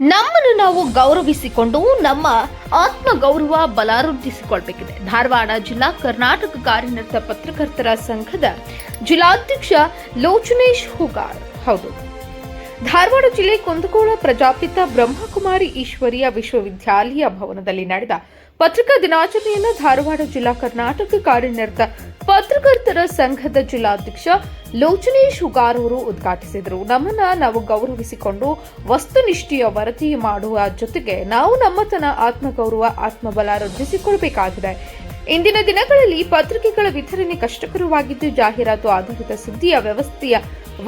ನಮ್ಮನ್ನು ನಾವು ಗೌರವಿಸಿಕೊಂಡು ನಮ್ಮ ಆತ್ಮ ಗೌರವ ಬಲಾವೃದ್ಧಿಸಿಕೊಳ್ಬೇಕಿದೆ ಧಾರವಾಡ ಜಿಲ್ಲಾ ಕರ್ನಾಟಕ ಕಾರ್ಯನಿರತ ಪತ್ರಕರ್ತರ ಸಂಘದ ಜಿಲ್ಲಾಧ್ಯಕ್ಷ ಲೋಚನೇಶ್ ಹುಗಾರ್. ಹೌದು. ಧಾರವಾಡ ಜಿಲ್ಲೆ ಕುಂದಗೋಳ ಪ್ರಜಾಪಿತ ಬ್ರಹ್ಮಕುಮಾರಿ ಈಶ್ವರಿಯ ವಿಶ್ವವಿದ್ಯಾಲಯ ಭವನದಲ್ಲಿ ನಡೆದ ಪತ್ರಿಕಾ ದಿನಾಚರಣೆಯನ್ನು ಧಾರವಾಡ ಜಿಲ್ಲಾ ಕರ್ನಾಟಕ ಕಾರ್ಯನಿರತ ಪತ್ರಕರ್ತರ ಸಂಘದ ಜಿಲ್ಲಾಧ್ಯಕ್ಷ ಲೋಚನೇಶ್ ಹುಗಾರೂರು ಉದ್ಘಾಟಿಸಿದರು. ನಮ್ಮನ್ನ ನಾವು ಗೌರವಿಸಿಕೊಂಡು ವಸ್ತುನಿಷ್ಠೆಯ ವರದಿ ಮಾಡುವ ಜೊತೆಗೆ ನಾವು ನಮ್ಮತನ ಆತ್ಮಗೌರವ, ಆತ್ಮಬಲ ವೃದ್ಧಿಸಿಕೊಳ್ಳಬೇಕಾಗಿದೆ ಇಂದಿನ ದಿನಗಳಲ್ಲಿ ಪತ್ರಿಕೆಗಳ ವಿತರಣೆ ಕಷ್ಟಕರವಾಗಿದ್ದು ಜಾಹೀರಾತು ಆಧಾರಿತ ಸುದ್ದಿಯ ವ್ಯವಸ್ಥೆಯ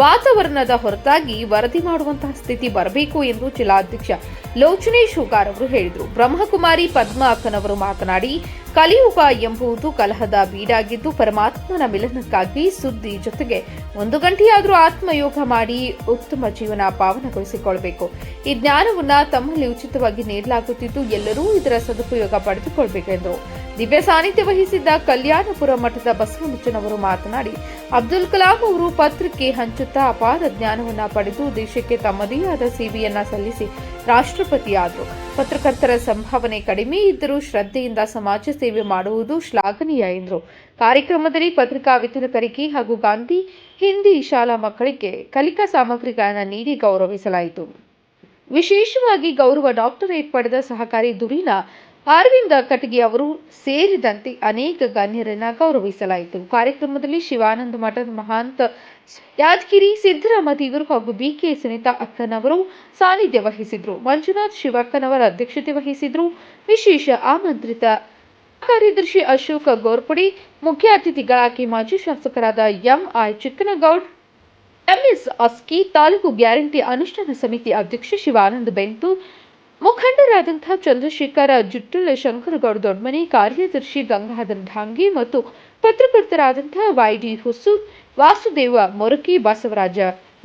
ವಾತಾವರಣದ ಹೊರತಾಗಿ ವರದಿ ಮಾಡುವಂತಹ ಸ್ಥಿತಿ ಬರಬೇಕು ಎಂದು ಜಿಲ್ಲಾಧ್ಯಕ್ಷ ಲೋಚನೇಶ್ ಹುಗಾರ್ ಅವರು ಹೇಳಿದರು. ಬ್ರಹ್ಮಕುಮಾರಿ ಪದ್ಮ ಅಕ್ಕನವರು ಮಾತನಾಡಿ, ಕಲಿಯುಗ ಎಂಬುದು ಕಲಹದ ಬೀಡಾಗಿದ್ದು ಪರಮಾತ್ಮನ ಮಿಲನಕ್ಕಾಗಿ ಸುದ್ದಿ ಜೊತೆಗೆ ಒಂದು ಗಂಟೆಯಾದರೂ ಆತ್ಮಯೋಗ ಮಾಡಿ ಉತ್ತಮ ಜೀವನ ಪಾವನಗೊಳಿಸಿಕೊಳ್ಳಬೇಕು ಈ ಜ್ಞಾನವನ್ನ ತಮ್ಮಲ್ಲಿ ಉಚಿತವಾಗಿ ನೀಡಲಾಗುತ್ತಿದ್ದು ಎಲ್ಲರೂ ಇದರ ಸದುಪಯೋಗ ಪಡೆದುಕೊಳ್ಬೇಕೆಂದರು ದಿವ್ಯ ಸಾನ್ನಿಧ್ಯ ವಹಿಸಿದ್ದ ಕಲ್ಯಾಣಪುರ ಮಠದ ಬಸವಮುಚ್ಚನವರು ಮಾತನಾಡಿ, ಅಬ್ದುಲ್ ಕಲಾಂ ಅವರು ಪತ್ರಿಕೆ ಹಂಚುತ್ತಾ ಅಪಾರ ಜ್ಞಾನವನ್ನ ಪಡೆದು ದೇಶಕ್ಕೆ ತಮ್ಮದೇ ಆದ ಸೇವೆಯನ್ನ ಸಲ್ಲಿಸಿ ರಾಷ್ಟ್ರಪತಿಯಾದರು. ಪತ್ರಕರ್ತರ ಸಂಭಾವನೆ ಕಡಿಮೆ ಇದ್ದರೂ ಶ್ರದ್ಧೆಯಿಂದ ಸಮಾಜ ಸೇವೆ ಮಾಡುವುದು ಶ್ಲಾಘನೀಯ ಎಂದರು. ಕಾರ್ಯಕ್ರಮದಲ್ಲಿ ಪತ್ರಿಕಾ ವಿತರಕರಿಗೆ ಹಾಗೂ ಗಾಂಧಿ ಹಿಂದಿ ಶಾಲಾ ಮಕ್ಕಳಿಗೆ ಕಲಿಕಾ ಸಾಮಗ್ರಿಗಳನ್ನು ನೀಡಿ ಗೌರವಿಸಲಾಯಿತು. ವಿಶೇಷವಾಗಿ ಗೌರವ ಡಾಕ್ಟರೇಟ್ ಪಡೆದ ಸಹಕಾರಿ ದುರೀನ ಅರವಿಂದ ಕಟಗಿ ಅವರು ಸೇರಿದಂತೆ ಅನೇಕ ಗಣ್ಯರನ್ನ ಗೌರವಿಸಲಾಯಿತು. ಕಾರ್ಯಕ್ರಮದಲ್ಲಿ ಶಿವಾನಂದ ಮಠದ ಮಹಾಂತ ಯಾದಗಿರಿ ಸಿದ್ದರಾಮ ದೇವರು ಹಾಗೂ ಬಿಕೆ ಸುನೀತಾ ಅಕ್ಕನವರು ಸಾನ್ನಿಧ್ಯ ವಹಿಸಿದ್ರು. ಮಂಜುನಾಥ್ ಶಿವಕ್ಕನವರ ಅಧ್ಯಕ್ಷತೆ ವಹಿಸಿದ್ರು. ವಿಶೇಷ ಆಮಂತ್ರಿತ ಕಾರ್ಯದರ್ಶಿ ಅಶೋಕ ಗೋರ್ಪಡಿ, ಮುಖ್ಯ ಅತಿಥಿಗಳಾಗಿ ಮಾಜಿ ಶಾಸಕರಾದ MI Chikkanagoud MS Aski, taluk guarantee ಅನುಷ್ಠಾನ ಸಮಿತಿ ಅಧ್ಯಕ್ಷ ಶಿವಾನಂದ ಬೆಂತು ಮುಖಂಡರಾದಂತಹ ಚಂದ್ರಶೇಖರ ಜುಟ್ಟಲ ಶಂಕರಗೌಡ ದೊಡ್ಮನಿ ಕಾರ್ಯದರ್ಶಿ ಗಂಗಾಧರ ಢಾಂಗಿ ಮತ್ತು ಪತ್ರಕರ್ತರಾದಂಥ ವೈ ಡಿ ಹುಸು, ವಾಸುದೇವ ಮೊರಕಿ, ಬಸವರಾಜ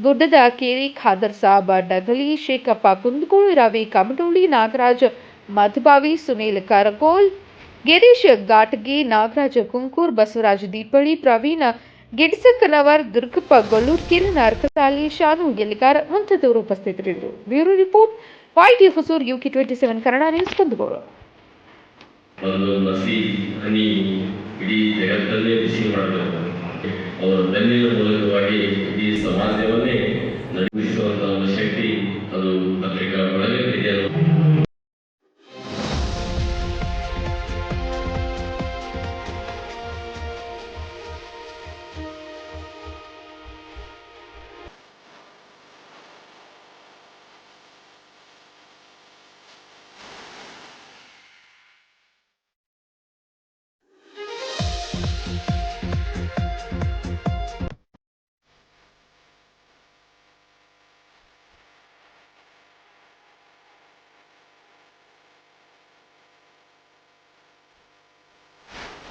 ಗುಡ್ಡದ ಕೇರಿ ಖಾದರ್ ಸಾಬ, ಡಗಲಿ ಶೇಖಪ್ಪ ಕುಂದಗೋಳ, ರವಿ ಕಮಟೋಳಿ, ನಾಗರಾಜ ಮಧುಬಾವಿ, ಸುನೀಲ್ ಕರಗೋಲ್, ಗಿರೀಶ್ ಘಾಟಗಿ, ನಾಗರಾಜ ಕುಂಕೂರ್, ಬಸವರಾಜ ದೀಪಳಿ ಪ್ರವೀಣ ಗಿಡ್ಸಕ್ಕನವರ್ ದುರ್ಗಪ್ಪ ಗೊಲ್ಲೂರ್, ಕಿರಣ್ ಅರ್ಕಸಾಲಿ, ಶಾನು ಎಲ್ಲಿಗಾರ ಮುಂತಾದವರು ಉಪಸ್ಥಿತರಿದ್ದರು. Bureau report Y T Hosur UK twenty seven Kannada news Kundagol. ಒಂದು ನಸಿ ಇಡೀ ಜಗತ್ತನ್ನೇ ಬಿಸಿ ಮಾಡಬೇಕು. ಅವರ ಬೆನ್ನಿನ ಮೂಲಕವಾಗಿ ಇಡೀ ಸಮಾಜವನ್ನೇ ನಡೆಸುವಂತಹ ಶಕ್ತಿ